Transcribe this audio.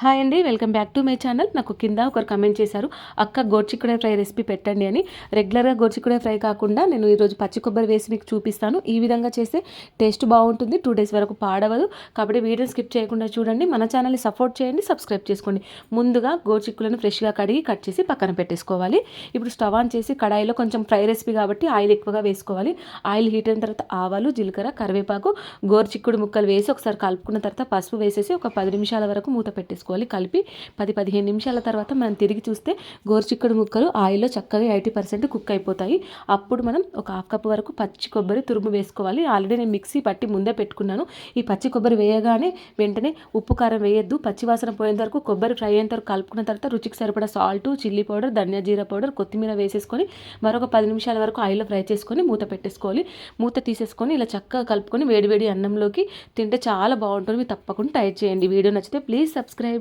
Hi అండి welcome back to my channel. నాకు కింద ఒకరు కమెంట్ చేశారు అక్క గోర్చిక్కుడే ఫ్రై రెసిపీ పెట్టండి అని. రెగ్యులర్గా గోర్చిక్కుడే ఫ్రై కాకుండా నేను ఈరోజు పచ్చి కొబ్బరి వేసి మీకు చూపిస్తాను. ఈ విధంగా చేస్తే టేస్ట్ బాగుంటుంది టూ డేస్ వరకు పాడవదు. కాబట్టి వీడియో స్కిప్ చేయకుండా చూడండి మన ఛానల్ని సపోర్ట్ చేయండి సబ్స్క్రైబ్ చేసుకోండి. ముందుగా గోర్చిక్కులను ఫ్రెష్గా కడిగి కట్ చేసి పక్కన పెట్టేసుకోవాలి. ఇప్పుడు స్టవ్ ఆన్ చేసి కడాయిలో కొంచెం ఫ్రై రెసిపీ కాబట్టి ఆయిల్ ఎక్కువగా వేసుకోవాలి. ఆయిల్ హీట్ అయిన తర్వాత ఆవాలు జీలకర్ర కరివేపాకు గోర్చిక్కుడు ముక్కలు వేసి ఒకసారి కలుపుకున్న తర్వాత పసుపు వేసేసి ఒక పది నిమిషాల వరకు మూత పెట్టేసుకోవాలి వేసుకోవాలి. కలిపి పది పదిహేను నిమిషాల తర్వాత మనం తిరిగి చూస్తే గోరుచిక్కుడు ముక్కలు ఆయిల్లో చక్కగా ఎయిటీ పర్సెంట్ కుక్ అయిపోతాయి. అప్పుడు మనం ఒక హాఫ్ కప్ వరకు పచ్చి కొబ్బరి తురుము వేసుకోవాలి. ఆల్రెడీ నేను మిక్సీ పట్టి ముందే పెట్టుకున్నాను. ఈ పచ్చి కొబ్బరి వేయగానే వెంటనే ఉప్పు కారం వేయద్దు. పచ్చివాసన పోయేంత వరకు కొబ్బరి ఫ్రై అయ్యేంత వరకు కలుపుకున్న తర్వాత రుచికి సరిపడా సాల్ట్ చిల్లీ పౌడర్ ధనియా జీరా పౌడర్ కొత్తిమీర వేసేసుకొని మరొక పది నిమిషాల వరకు ఆయిల్లో ఫ్రై చేసుకొని మూత పెట్టేసుకోవాలి. మూత తీసేసుకొని ఇలా చక్కగా కలుపుకొని వేడివేడి అన్నంలోకి తింటే చాలా బాగుంటుంది. తప్పకుండా ట్రై చేయండి. వీడియో నచ్చితే ప్లీజ్ సబ్స్క్రైబ్